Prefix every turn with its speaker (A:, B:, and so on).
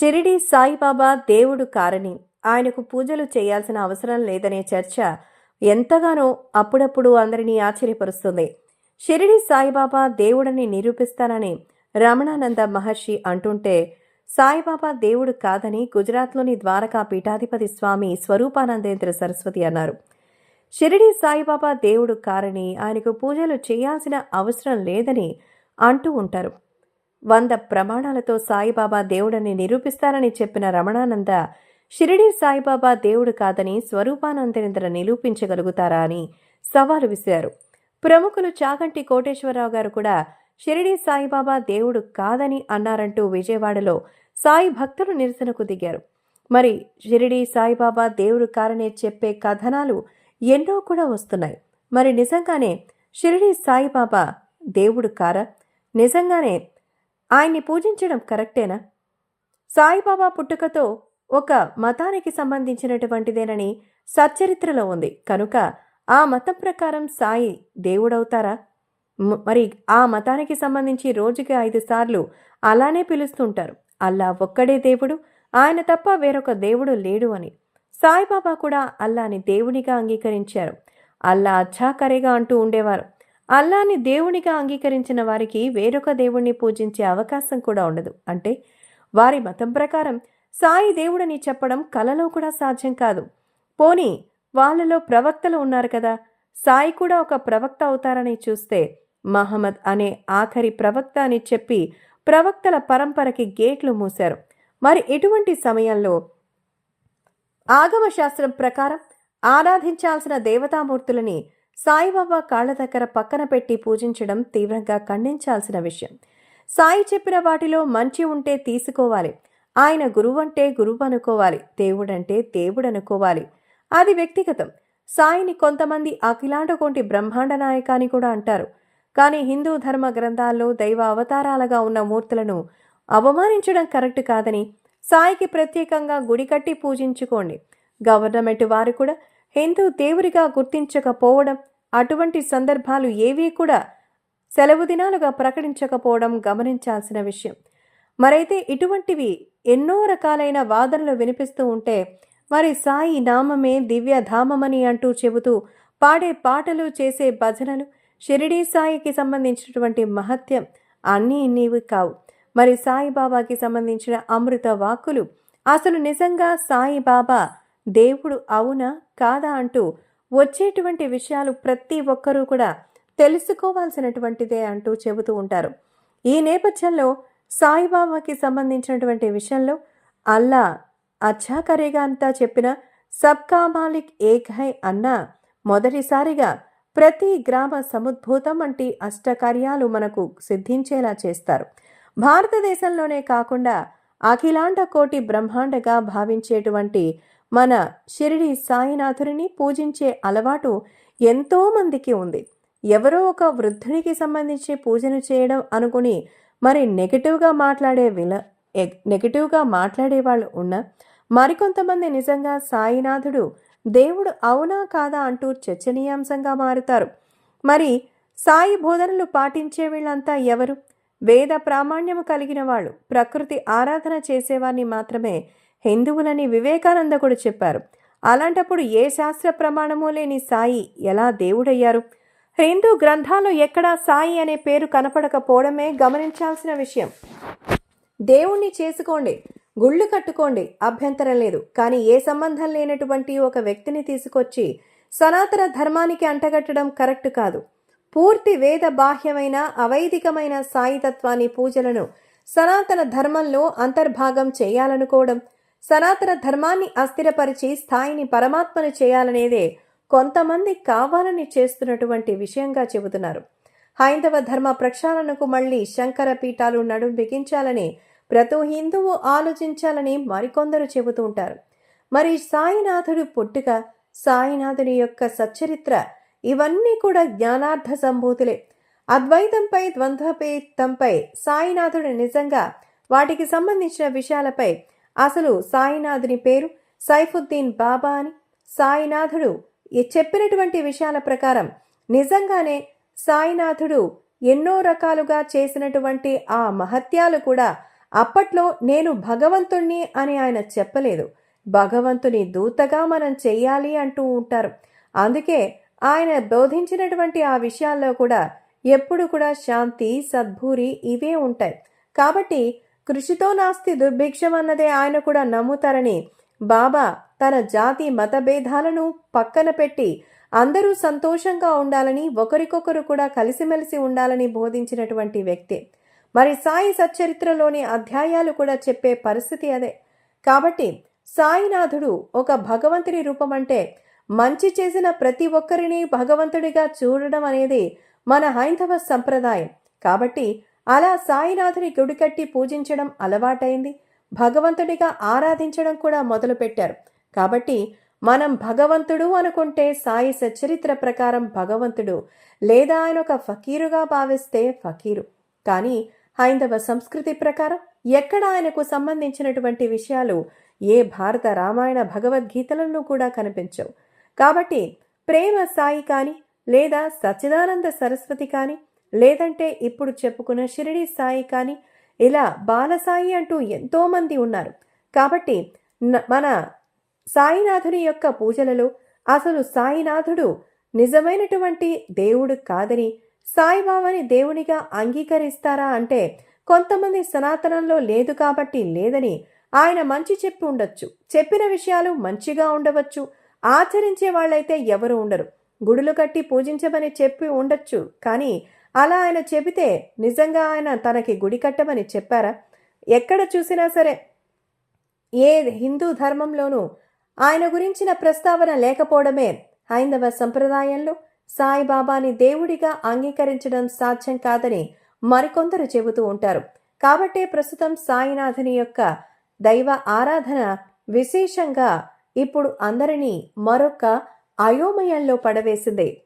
A: షిరిడి సాయిబాబా దేవుడు కారని. ఆయనకు పూజలు చేయాల్సిన అవసరం లేదనే చర్చ ఎంతగానో అప్పుడప్పుడు అందరినీ ఆశ్చర్యపరుస్తుంది. షిరిడి సాయిబాబా దేవుడని నిరూపిస్తానని రమణానంద మహర్షి అంటుంటే సాయిబాబా దేవుడు కాదని గుజరాత్లోని ద్వారకా పీఠాధిపతి స్వామి స్వరూపానందేంద్ర సరస్వతి అన్నారు. షిరిడి సాయిబాబా దేవుడు కారని ఆయనకు పూజలు చేయాల్సిన అవసరం లేదని అంటూ ఉంటారు. వంద ప్రమాణాలతో సాయిబాబా దేవుడని నిరూపిస్తారని చెప్పిన రమణానంద షిరిడీ సాయిబాబా దేవుడు కాదని స్వరూపానందేంద్ర నిరూపించగలుగుతారా? అని సవాలు విసిరారు. ప్రముఖులు చాగంటి కోటేశ్వరరావు గారు కూడా షిరిడీ సాయిబాబా దేవుడు కాదని అన్నారంటూ విజయవాడలో సాయి భక్తులు నిరసనకు దిగారు. మరి షిరిడీ సాయిబాబా దేవుడు కారనే చెప్పే కథనాలు ఎన్నో కూడా వస్తున్నాయి. మరి నిజంగానే షిరిడీ సాయిబాబా దేవుడు కారా? నిజంగానే ఆయన్ని పూజించడం కరెక్టేనా? సాయిబాబా పుట్టుకతో ఒక మతానికి సంబంధించినటువంటిదేనని సచ్చరిత్రలో ఉంది. కనుక ఆ మతం ప్రకారం సాయి దేవుడవుతారా? మరి ఆ మతానికి సంబంధించి రోజుకి ఐదు సార్లు అలానే పిలుస్తుంటారు. అల్లా ఒక్కడే దేవుడు ఆయన తప్ప వేరొక దేవుడు లేడు అని. సాయిబాబా కూడా అల్లాని దేవునిగా అంగీకరించారు. అల్లా అచ్చాకరేగా అంటూ ఉండేవారు. అల్లాని దేవునిగా అంగీకరించిన వారికి వేరొక దేవుణ్ణి పూజించే అవకాశం కూడా ఉండదు. అంటే వారి మతం ప్రకారం సాయి దేవుడని చెప్పడం కలలో కూడా సాధ్యం కాదు. పోనీ వాళ్ళలో ప్రవక్తలు ఉన్నారు కదా? సాయి కూడా ఒక ప్రవక్త అవుతారని చూస్తే మహమ్మద్ అనే ఆఖరి ప్రవక్త అని చెప్పి ప్రవక్తల పరంపరకి గేట్లు మూశారు. మరి ఎటువంటి సమయంలో ఆగమ శాస్త్రం ప్రకారం ఆరాధించాల్సిన దేవతామూర్తులని సాయిబాబా కాళ్ళ దగ్గర పక్కన పెట్టి పూజించడం తీవ్రంగా ఖండించాల్సిన విషయం. సాయి చెప్పిన వాటిలో మంచి ఉంటే తీసుకోవాలి. ఆయన గురువు అంటే గురువు అనుకోవాలి దేవుడంటే దేవుడు అనుకోవాలి అది వ్యక్తిగతం. సాయిని కొంతమంది అఖిలాండకోంటి బ్రహ్మాండ నాయక అని కూడా అంటారు. కానీ హిందూ ధర్మ గ్రంథాల్లో దైవ అవతారాలుగా ఉన్న మూర్తులను అవమానించడం కరెక్ట్ కాదని సాయికి ప్రత్యేకంగా గుడి కట్టి పూజించుకోండి. గవర్నమెంట్ వారు కూడా హిందూ దేవుడిగా గుర్తించకపోవడం అటువంటి సందర్భాలు ఏవీ కూడా సెలవు దినాలుగా ప్రకటించకపోవడం గమనించాల్సిన విషయం. మరైతే ఇటువంటివి ఎన్నో రకాలైన వాదనలు వినిపిస్తూ ఉంటే మరి సాయి నామమే దివ్య ధామమని అంటూ చెబుతూ పాడే పాటలు చేసే భజనలు షిరిడీ సాయికి సంబంధించినటువంటి మహత్యం అన్నీ ఇన్నివి కావు. మరి సాయిబాబాకి సంబంధించిన అమృత వాక్కులు అసలు నిజంగా సాయిబాబా దేవుడు అవునా కాదా అంటూ వచ్చేటువంటి విషయాలు ప్రతి ఒక్కరూ కూడా తెలుసుకోవాల్సినటువంటిదే అంటూ చెబుతూ ఉంటారు. ఈ నేపథ్యంలో సాయిబాబాకి సంబంధించినటువంటి విషయంలో అల్లా అచ్చాకరేగా అంతా చెప్పిన సబ్కా మాలిక్ ఏక్ హై అన్న మొదటిసారిగా ప్రతి గ్రామ సముద్భూతం వంటి అష్టకార్యాలు మనకు సిద్ధించేలా చేస్తారు. భారతదేశంలోనే కాకుండా అఖిలాండ కోటి బ్రహ్మాండగా భావించేటువంటి మన షిరిడి సాయినాథుడిని పూజించే అలవాటు ఎంతో మందికి ఉంది. ఎవరో ఒక వృద్ధునికి సంబంధించి పూజను చేయడం అనుకుని మరి నెగటివ్గా మాట్లాడే విల నెగిటివ్గా నెగటివ్గా మాట్లాడే వాళ్ళు ఉన్నా మరికొంతమంది నిజంగా సాయినాథుడు దేవుడు అవునా కాదా అంటూ చర్చనీయాంశంగా మారుతారు. మరి సాయి బోధనలు పాటించే వీళ్ళంతా ఎవరు? వేద ప్రామాణ్యము కలిగిన వాళ్ళు ప్రకృతి ఆరాధన చేసేవారిని మాత్రమే హిందువులని వివేకానంద కూడా చెప్పారు. అలాంటప్పుడు ఏ శాస్త్ర ప్రమాణము లేని సాయి ఎలా దేవుడయ్యారు? హిందూ గ్రంథాలు ఎక్కడా సాయి అనే పేరు కనపడకపోవడమే గమనించాల్సిన విషయం. దేవుణ్ణి చేసుకోండి గుళ్ళు కట్టుకోండి అభ్యంతరం లేదు. కానీ ఏ సంబంధం లేనటువంటి ఒక వ్యక్తిని తీసుకొచ్చి సనాతన ధర్మానికి అంటగట్టడం కరెక్ట్ కాదు. పూర్తి వేద బాహ్యమైన అవైదికమైన సాయితత్వాన్ని పూజలను సనాతన ధర్మంలో అంతర్భాగం చేయాలనుకోవడం సనాతన ధర్మాన్ని అస్థిరపరిచి స్థాయిని పరమాత్మను చేయాలనేదే కొంతమంది కావాలని చేస్తున్నటువంటి విషయంగా చెబుతున్నారు. హైందవ ధర్మ ప్రక్షాళనకు మళ్ళీ శంకర పీఠాలు నడుం బిగించాలని ప్రతి హిందువు ఆలోచించాలని మరికొందరు చెబుతూ ఉంటారు. మరి సాయినాథుడు పుట్టుక సాయినాథుని యొక్క సచ్చరిత్ర ఇవన్నీ కూడా జ్ఞానార్థ సంభూతులే. అద్వైతంపై ద్వంద్వపేతంపై సాయినాథుడు నిజంగా వాటికి సంబంధించిన విషయాలపై అసలు సాయినాథుని పేరు సైఫుద్దీన్ బాబా అని. సాయినాథుడు చెప్పినటువంటి విషయాల ప్రకారం నిజంగానే సాయినాథుడు ఎన్నో రకాలుగా చేసినటువంటి ఆ మహత్యాలు కూడా అప్పట్లో నేను భగవంతుణ్ణి అని ఆయన చెప్పలేదు. భగవంతుని దూతగా మనం చెయ్యాలి అంటూ ఉంటారు. అందుకే ఆయన బోధించినటువంటి ఆ విషయాల్లో కూడా ఎప్పుడు కూడా శాంతి సద్భూరి ఇవే ఉంటాయి. కాబట్టి కృషితో నాస్తి దుర్భిక్షం అన్నదే ఆయన కూడా నమ్ముతారని. బాబా తన జాతి మత భేదాలను పక్కన పెట్టి అందరూ సంతోషంగా ఉండాలని ఒకరికొకరు కూడా కలిసిమెలిసి ఉండాలని బోధించినటువంటి వ్యక్తి. మరి సాయి సచ్చరిత్రలోని అధ్యాయాలు కూడా చెప్పే పరిస్థితి అదే. కాబట్టి సాయినాథుడు ఒక భగవంతుని రూపం అంటే మంచి చేసిన ప్రతి ఒక్కరిని భగవంతుడిగా చూడడం అనేది మన హైందవ సంప్రదాయం. కాబట్టి అలా సాయినాథుని గుడి కట్టి పూజించడం అలవాటైంది. భగవంతుడిగా ఆరాధించడం కూడా మొదలుపెట్టారు. కాబట్టి మనం భగవంతుడు అనుకుంటే సాయి సచరిత్ర ప్రకారం భగవంతుడు లేదా ఆయన ఒక ఫకీరుగా భావిస్తే ఫకీరు. కానీ హైందవ సంస్కృతి ప్రకారం ఎక్కడ ఆయనకు సంబంధించినటువంటి విషయాలు ఏ భారత రామాయణ భగవద్గీతలను కూడా కనిపించవు. కాబట్టి ప్రేమ సాయి కానీ లేదా సచ్చిదానంద సరస్వతి కానీ లేదంటే ఇప్పుడు చెప్పుకున్న షిరిడి సాయి కానీ ఇలా బాలసాయి అంటూ ఎంతోమంది ఉన్నారు. కాబట్టి మన సాయినాథుని యొక్క పూజలలో అసలు సాయినాథుడు నిజమైనటువంటి దేవుడు కాదని సాయిబాబాని దేవునిగా అంగీకరిస్తారా అంటే కొంతమంది సనాతనంలో లేదు కాబట్టి లేదని ఆయన మంచి చెప్పి ఉండొచ్చు. చెప్పిన విషయాలు మంచిగా ఉండవచ్చు. ఆచరించే వాళ్ళైతే ఎవరు ఉండరు. గుడులు కట్టి పూజించమని చెప్పి ఉండొచ్చు. కానీ అలా ఆయన చెబితే నిజంగా ఆయన తనకి గుడి కట్టమని చెప్పారా? ఎక్కడ చూసినా సరే. ఏ హిందూ ధర్మంలోనూ ఆయన గురించిన ప్రస్తావన లేకపోవడమే హైందవ సంప్రదాయంలో సాయిబాబాని దేవుడిగా అంగీకరించడం సాధ్యం కాదని మరికొందరు చెబుతూ ఉంటారు. కాబట్టే ప్రస్తుతం సాయినాథుని యొక్క దైవ ఆరాధన విశేషంగా ఇప్పుడు అందరినీ మరొక అయోమయంలో పడవేసింది.